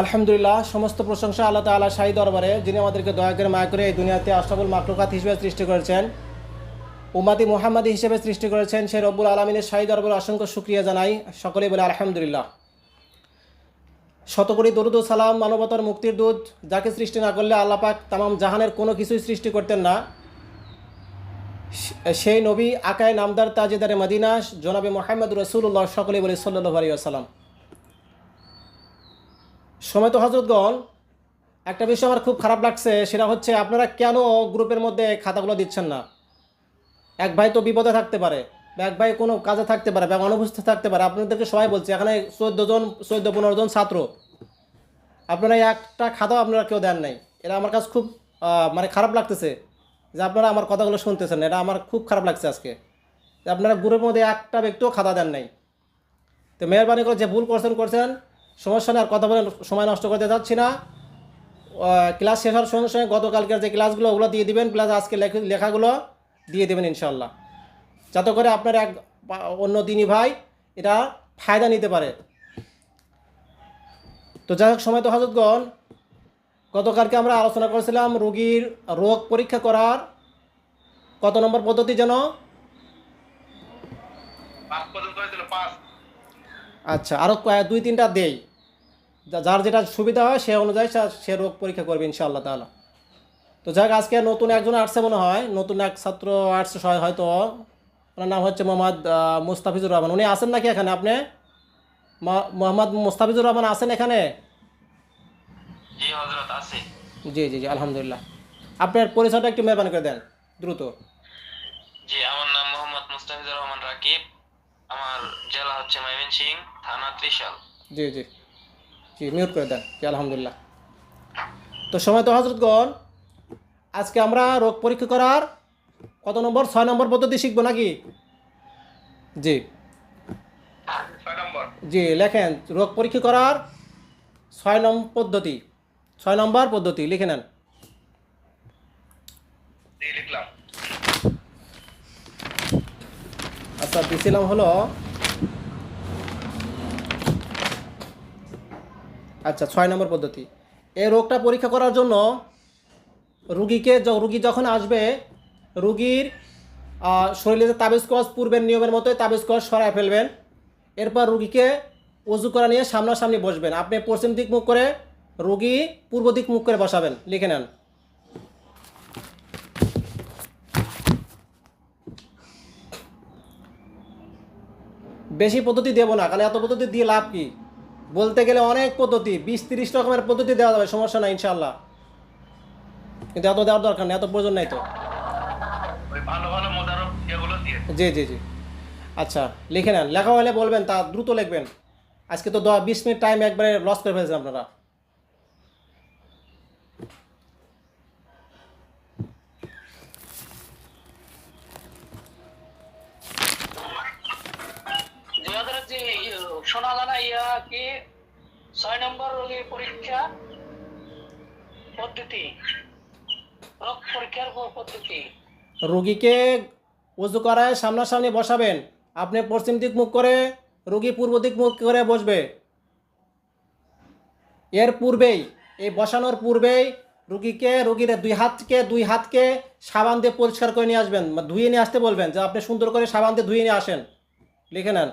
আলহামদুলিল্লাহ, সমস্ত প্রশংসা আল্লাহ তাআলা শাহী দরবারে, যিনি আমাদেরকে দয়া করে মায়া করে এই দুনিয়াতে আশরাফুল মাকলুকাত হিসেবে সৃষ্টি করেছেন উম্মাদি মোহাম্মদী হিসেবে সৃষ্টি করেছেন সে রব্বুল আলমিনের শাহী দরবারে অসংখ্য শুক্রিয়া জানাই। সকলেই বলে আলহামদুলিল্লাহ। শতকরি দরুদ সালাম, মানবতার মুক্তির দূত, যাকে সৃষ্টি না করলে আল্লাহ পাক তামাম জাহানের কোনো কিছুই সৃষ্টি করতেন না। সেই নবী আকায় নামদার তাজেদারে মদিনা জনাবে মোহাম্মদ রসুল্লাহ সকলেই বলে সাল্লাহ আলী আসালাম সময় তো হজরতগণ একটা বিষয় আমার খুব খারাপ লাগছে, সেটা হচ্ছে আপনারা কেন গ্রুপের মধ্যে খাতাগুলো দিচ্ছেন না? এক ভাই তো বিপদে থাকতে পারে এক ভাই কোনো কাজে থাকতে পারে, বা অনুপস্থিত থাকতে পারে। আপনাদেরকে সবাই বলছি, এখানে চোদ্দ জন, চোদ্দ, পনেরো জন ছাত্র। আপনারা একটা খাতাও আপনারা কেউ দেন নাই। এটা আমার কাছে খুব মানে খারাপ লাগতেছে যে আপনারা আমার কথাগুলো শুনতেছেন। এটা আমার খুব খারাপ লাগছে আজকে যে আপনারা গ্রুপের মধ্যে একটা ব্যক্তিও খাতা দেন নাই। তো মেহরবানি করে যে ভুল করছেন করছেন সমস্যা নেই, আর কথা বলে সময় নষ্ট করতে যাচ্ছি না। ক্লাস শেষ হওয়ার সঙ্গে সঙ্গে গতকালকের যে ক্লাসগুলো ওগুলো দিয়ে দিবেন প্লাস আজকে লেখাগুলো দিয়ে দেবেন ইনশাল্লাহ যাতে করে আপনার এক অন্য দিনই ভাই এটা ফায়দা নিতে পারে। তো যাই হোক, সময় তো হজরতগণ গতকালকে আমরা আলোচনা করেছিলাম রোগীর রোগ পরীক্ষা করার। কত নম্বর পদ্ধতি যেন? আচ্ছা আরও দুই তিনটা দেই। যা- যার যেটা সুবিধা হয় সে অনুযায়ী সে- রোগ পরীক্ষা করবে ইনশাআল্লাহ তাআলা। তো যাক আজকে নতুন একজন আর্টসে মনে হয় নতুন এক ছাত্র আসছে হয়- হয়তো। ওনার নাম হচ্ছে মোহাম্মদ মুস্তাফিজুর রহমান। উনি আছেন নাকি এখানে আপনি? মোহাম্মদ মুস্তাফিজুর রহমান আছেন এখানে? জি জি জি জি আলহামদুলিল্লাহ। আপনার পরিচয়টা একটু মেহরবানি করে দেন দ্রুত। জি আমার নাম মোহাম্মদ মুস্তাফিজুর রহমান রাকিব। আমার জেলা হচ্ছে ময়মনসিং থানা ত্রিশাল। জি জি। জি মিউট করে দেন। জি আলহামদুলিল্লাহ। তো সময় তো হজরতগণ। আজকে আমরা রোগ পরীক্ষা করার কত নম্বর? ছয় নম্বর পদ্ধতি শিখব নাকি? জি। ছয় নম্বর। জি লেখেন রোগ পরীক্ষা করার ছয় নম্বর পদ্ধতি। ছয় নম্বর পদ্ধতি লিখে নেন। জি লিখলাম। আচ্ছা দিছিলাম হলো। আচ্ছা ছয় নম্বর পদ্ধতি। এই রোগটা পরীক্ষা করার জন্য রুগীকে রুগী যখন আসবে, রুগীর শরীরে যে তাবিজ কস পূর্বের নিয়মের মতোই তাবিজ কস সরায় ফেলবেন। এরপর রুগীকে অজু করা নিয়ে সামনাসামনি বসবেন। আপনি পশ্চিম দিক মুখ করে রুগী পূর্ব দিক মুখ করে বসাবেন। লিখে নেন। বেশি পদ্ধতি দেবো না কারণ এত পদ্ধতি দিয়ে লাভ কি? বলতে গেলে অনেক পদ্ধতি বিশ তিরিশ রকমের পদ্ধতি দেওয়া যাবে সমস্যা নাই ইনশাল্লাহ কিন্তু এত দেওয়ার দরকার নেই এত প্রয়োজন নাই তো। জি জি জি। আচ্ছা লিখে নেন লেখা হলে বলবেন তা দ্রুত লিখবেন। আজকে তো দশ বিশ মিনিট টাইম একবারে লস করে ফেলেছেন আপনারা। কি ছয় নম্বর পরীক্ষা পদ্ধতি পরীক্ষার পদ্ধতি। রুগীকে উজু করায় সামনাসামনি বসাবেন। আপনি পশ্চিম দিক মুখ করে, রুগী পূর্ব দিক মুখ করে বসবে। এর পূর্বেই, এই বসানোর পূর্বেই রুগীকে, রুগীর দুই হাতকে দুই হাতকে সাবান দিয়ে পরিষ্কার করে নিয়ে আসবেন। ধুয়ে নিয়ে আসতে বলবেন যে আপনি সুন্দর করে সাবান দিয়ে ধুয়ে নিয়ে আসেন। লিখে নেন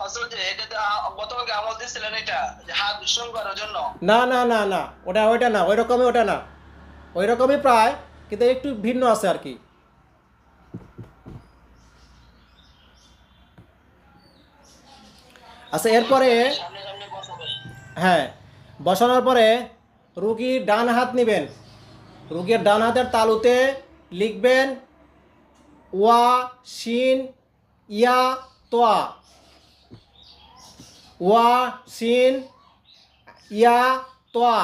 হজরত এটা তো এটা যে হাত করার জন্য? না না না না ওটা ওইটা না ওই রকমই ওটা না। ওই রকমই প্রায় কিন্তু একটু ভিন্ন আছে আর কি। আচ্ছা এরপরে হ্যাঁ বসানোর পরে রুগীর ডান হাত নেবেন। রুগীর ডান হাতের তালুতে লিখবেন ওয়া শিন ইয়া তোয়া। ওয়া শিন ইয়া, তোয়া।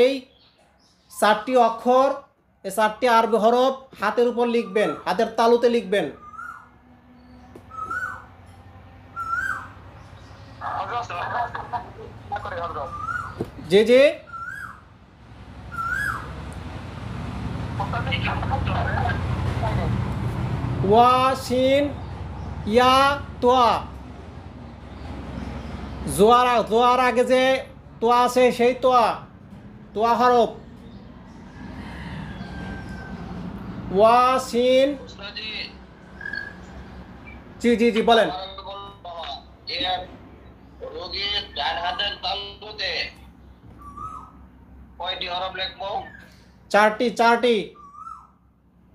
এই চারটি অক্ষর, এই চারটি আরবি হরফ হাতের উপর লিখবেন, হাতের তালুতে লিখবেন। যে যে। ওয়া শিন ইয়া, তোয়া। জোয়ার জোয়ার আগে যে তোয়া আছে সেই তোয়া। তোয়া হরফ। ওয়া শিন উস্তাদি জি জি জি বলেন। এর রোগীর ডান হাতের তালুতে কয়টি হরফ লিখব? চারটি চারটি।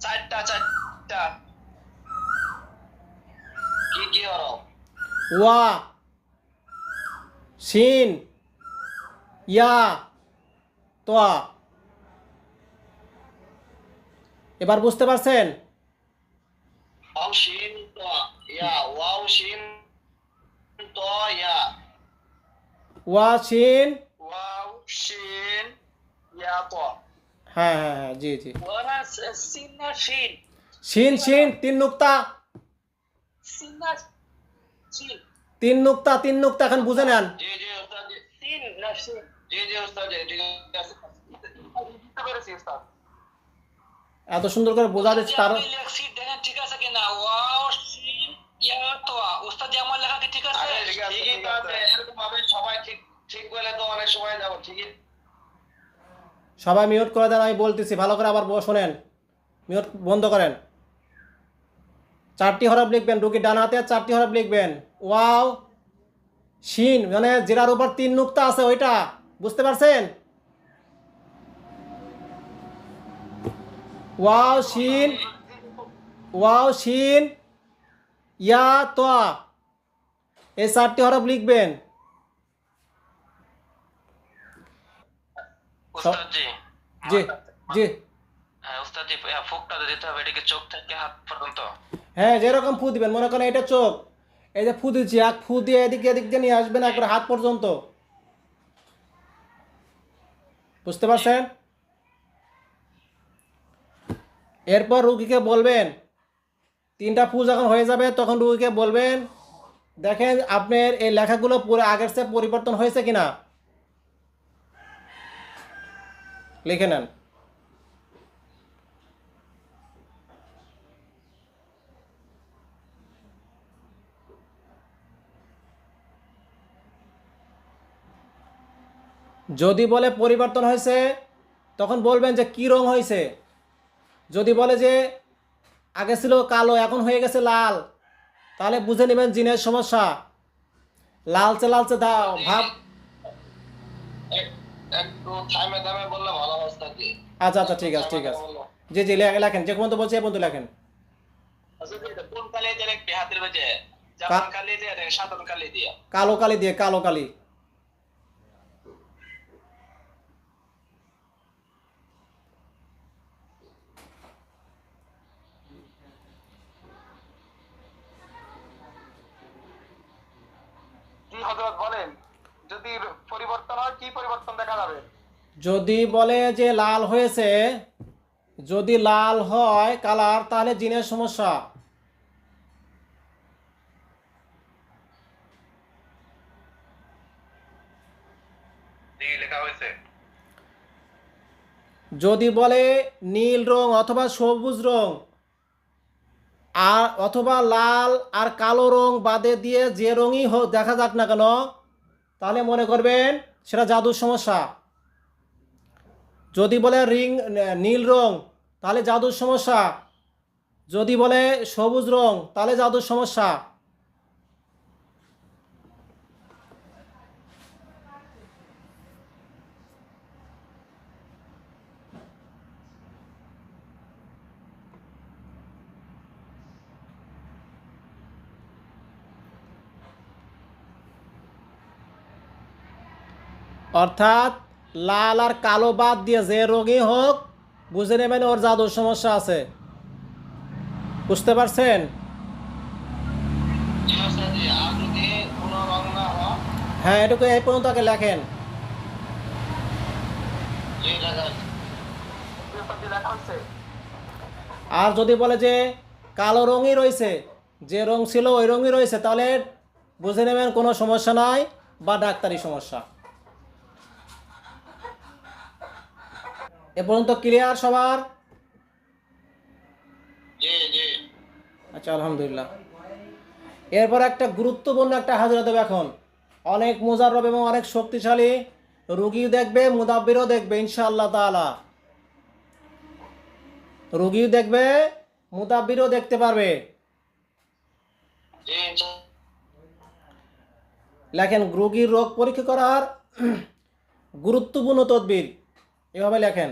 চারটা চারটা। কি কি হরফ? ওয়া। শিন ইয়া তোয়া এবার বুঝতে পারছেন? ইয়া ত হ্যাঁ হ্যাঁ হ্যাঁ জি জি। সিন শিন শিন শিন তিন নুক্তা। সিন শিন তিন নুক্তা তিন নুক্তা এখন বুঝে নেন। এত সুন্দর করে বোঝা দিচ্ছে তার ঠিক আছে কিনা? ইয়া ঠিক আছে? সবাই ঠিক ঠিক বলে তো অনেক সময় যাব ঠিকই। সবাই মিউট করে দেন আমি বলতেছি ভালো করে আবার শোনেন। মিউট বন্ধ করেন। চারটি হরফ লিখবেন রুগী ডান হাতে আর চারটি হরফ লিখবেন। ওয়াও শিন মানে জেরার উপর তিন নুক্তা আছে ওইটা বুঝতে পারছেন? ওয়াও শিন ওয়াও শিন ইয়া তোয়া এই চারটি হরফ লিখবেন। জি জি হ্যাঁ হ্যাঁ যেরকম ফু দিবেন মনে করেন এটা চোখ। এই যে ফু দিচ্ছি এক ফু দিয়ে এদিকে এদিক দিয়ে নিয়ে আসবেন একবার হাত পর্যন্ত। বুঝতে পারছেন? এরপর রুগীকে বলবেন, তিনটা ফু যখন হয়ে যাবে, তখন রুগীকে বলবেন, দেখেন, আপনার এই লেখাগুলো পুরো আগের চেয়ে পরিবর্তন হয়েছে কিনা? লিখে নেন। যদি বলে পরিবর্তন হয়েছে, তখন বলবেন যে কী রং হয়েছে। যদি বলে যে আগে ছিল কালো, এখন হয়ে গেছে লাল, তাহলে বুঝে নেবেন জিনের সমস্যা। লালচে লালচে ভাব আচ্ছা আচ্ছা ঠিক আছে ঠিক আছে। জি জি লেখেন, যে পর্যন্ত বলছি, এ পর্যন্ত লেখেন। কালি কালি দিয়ে, কালি কালো। কি হজরত বলেন যদি পরিবর্তন হয় কি পরিবর্তন দেখা যাবে? যদি বলে যে লাল হয়েছে যদি লাল হয় কালার তাহলে জিনের সমস্যা। যদি বলে নীল রং অথবা সবুজ রং আর অথবা লাল আর কালো রং বাদে দিয়ে যে রঙই হোক, দেখা যাক না কেন, তাহলে মনে করবেন সেটা জাদুর সমস্যা। যদি বলে রিং, নীল রং, তাহলে জাদুর সমস্যা। যদি বলে সবুজ রং, তাহলে জাদুর সমস্যা। অর্থাৎ লাল আর কালো বাদ দিয়ে যে রোগী হোক বুঝে নেবেন ওর জাদুর সমস্যা আছে। বুঝতে পারছেন? হয়? এটুকু এই পর্যন্ত আগে লেখেন। আর যদি বলে যে কালো রঙই রয়েছে যে রং ছিল ওই রঙই রয়েছে তাহলে বুঝে নেবেন কোনো সমস্যা নাই বা ডাক্তারি সমস্যা। এ পর্যন্ত ক্লিয়ার সবার? আচ্ছা আলহামদুলিল্লাহ। এরপর একটা গুরুত্বপূর্ণ একটা হাজিরা দেবে এখন। অনেক মোজারব এবং অনেক শক্তিশালী রুগী দেখবে মুদাব্বিরও দেখবে ইনশাআল্লাহ তালা রুগী দেখবে মুদাব্বিরও দেখতে পারবে। লেখেন রোগীর রোগ পরীক্ষা করার গুরুত্বপূর্ণ তদবির। এভাবে লেখেন।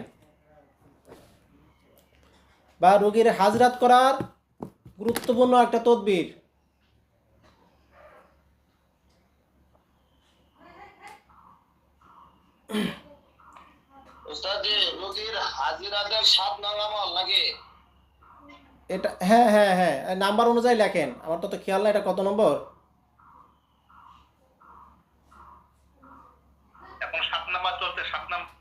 বা রোগীর হাজরাত করার গুরুত্বপূর্ণ একটা তদবির। এটা হ্যাঁ হ্যাঁ হ্যাঁ নাম্বার অনুযায়ী লেখেন। আমার তো তো খেয়াল না এটা কত নম্বর এখন সাত নাম্বার চলছে সাত নাম্বার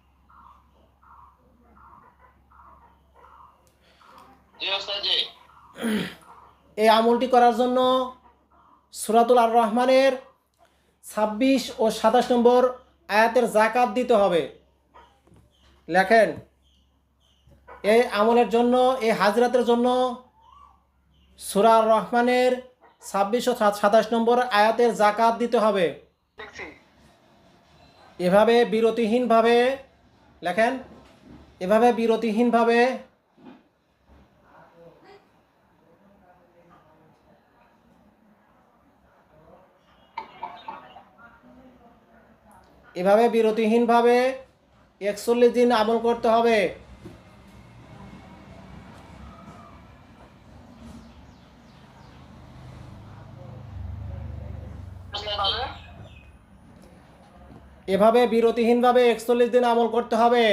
জি উস্তাদ জি এই আমলটি করার জন্য সুরাতুল আর রহমানের ছাব্বিশ ও সাতাশ নম্বর আয়াতের জাকাত দিতে হবে। লেখেন এই আমলের জন্য এই হাজরাতের জন্য সুরা আর রহমানের ছাব্বিশ ও সাতাশ নম্বর আয়াতের জাকাত দিতে হবে। এভাবে বিরতিহীনভাবে লেখেন এভাবে বিরতিহীনভাবে এভাবে বিরতিহীনভাবে একচল্লিশ দিন আমল করতে হবে। এভাবে বিরতিহীনভাবে একচল্লিশ দিন আমল করতে হবে।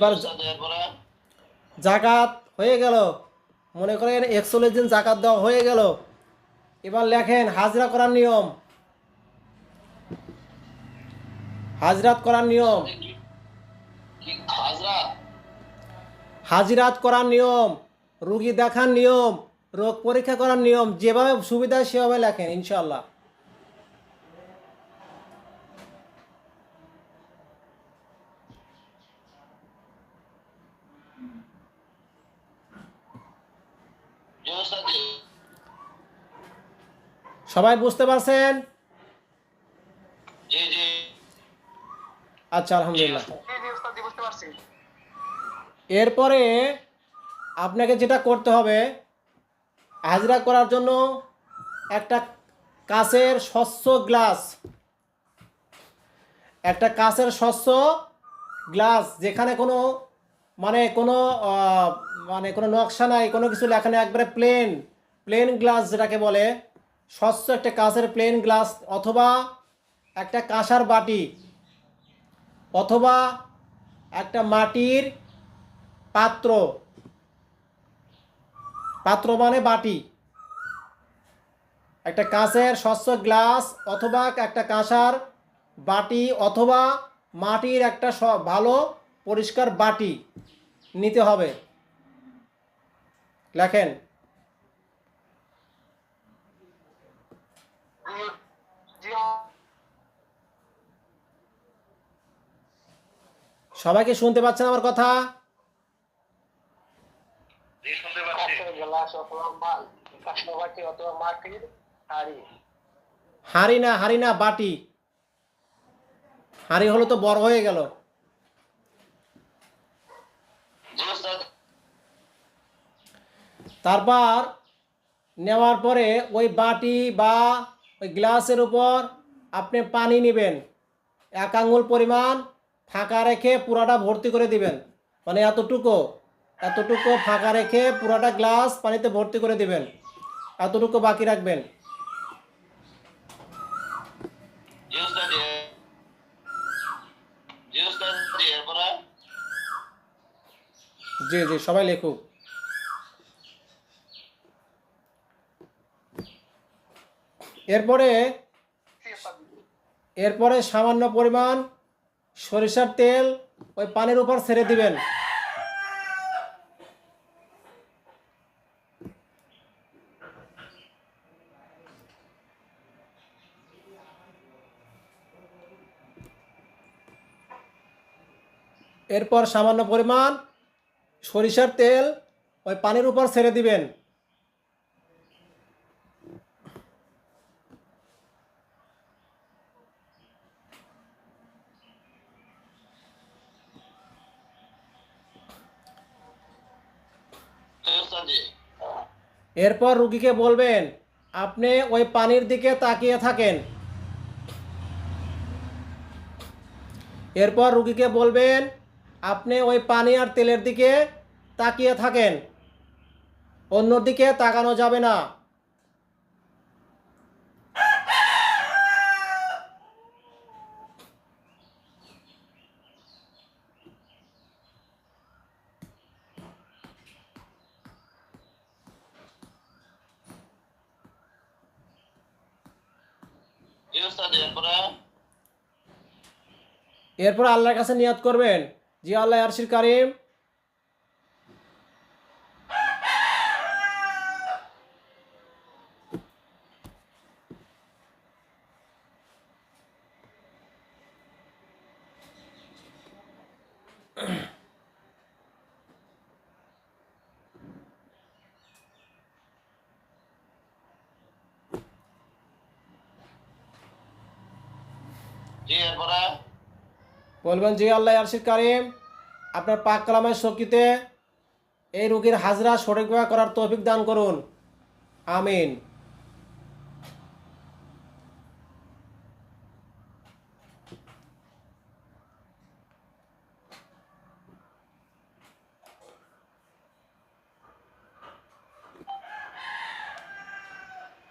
এবার জাকাত হয়ে গেল। মনে করেন একচল্লিশ দিন জাকাত দেওয়া হয়ে গেল। এবার লেখেন হাজরা করার নিয়ম। হাজরাত করার নিয়ম। হাজিরাত করার নিয়ম, রুগী দেখার নিয়ম, রোগ পরীক্ষা করার নিয়ম, যেভাবে সুবিধা সেভাবে লেখেন ইনশাল্লাহ জি উস্তাদ জি সবাই বুঝতে পারছেন? আচ্ছা আলহামদুলিল্লাহ। এরপরে আপনাকে যেটা করতে হবে হাজিরা করার জন্য একটা কাচের স্বচ্ছ গ্লাস। একটা কাচের স্বচ্ছ গ্লাস যেখানে কোনো মানে কোনো মানে কোনো নকশা নাই কোনো কিছু লেখা নেই একবারে প্লেন প্লেন গ্লাস যেটাকে বলে। স্বচ্ছ একটা কাঁচের প্লেন গ্লাস অথবা একটা কাঁসার বাটি অথবা একটা মাটির পাত্র। পাত্র মানে বাটি। একটা কাঁচের স্বচ্ছ গ্লাস অথবা একটা কাঁসার বাটি অথবা মাটির একটা ভালো পরিষ্কার বাটি নিতে হবে। লেখেন জি সবাইকে শুনতে পাচ্ছেন আমার কথা? মাটির হাড়ি। না হাঁড়ি না বাটি। হাঁড়ি হলো তো বড় হয়ে গেল। তারপর নেওয়ার পরে ওই বাটি বা ওই গ্লাসের উপর আপনি পানি নেবেন। এক আঙুল পরিমাণ ফাঁকা রেখে পুরাটা ভর্তি করে দিবেন। মানে এতটুকু এতটুকু ফাঁকা রেখে পুরাটা গ্লাস পানিতে ভর্তি করে দিবেন। এতটুকু বাকি রাখবেন। জি জি, সবাই লেখুক। এরপরে এরপরে সামান্য পরিমাণ সরিষার তেল ওই পানির উপর ছেড়ে দিবেন। এরপর সামান্য পরিমাণ সরিষার তেল ওই পানির উপর ছেড়ে দিবেন। এরপর রুগীকে বলবেন, আপনি ওই পানির দিকে তাকিয়ে থাকেন। এরপর রুগীকে বলবেন, আপনি ওই পানি আর তেলের দিকে তাকিয়ে থাকেন। অন্যদিকে তাকানো যাবে না। এরপর? আল্লাহর কাছে নিয়াত করবেন জি আল্লাহ আরশির কারিম। বলবেন, জি আল্লাহ আরশির কারিম, আপনার পাক কালামের শক্তিতে এই রোগীর হাজরা সঠিকভাবে করার তৌফিক দান করুন। আমিন।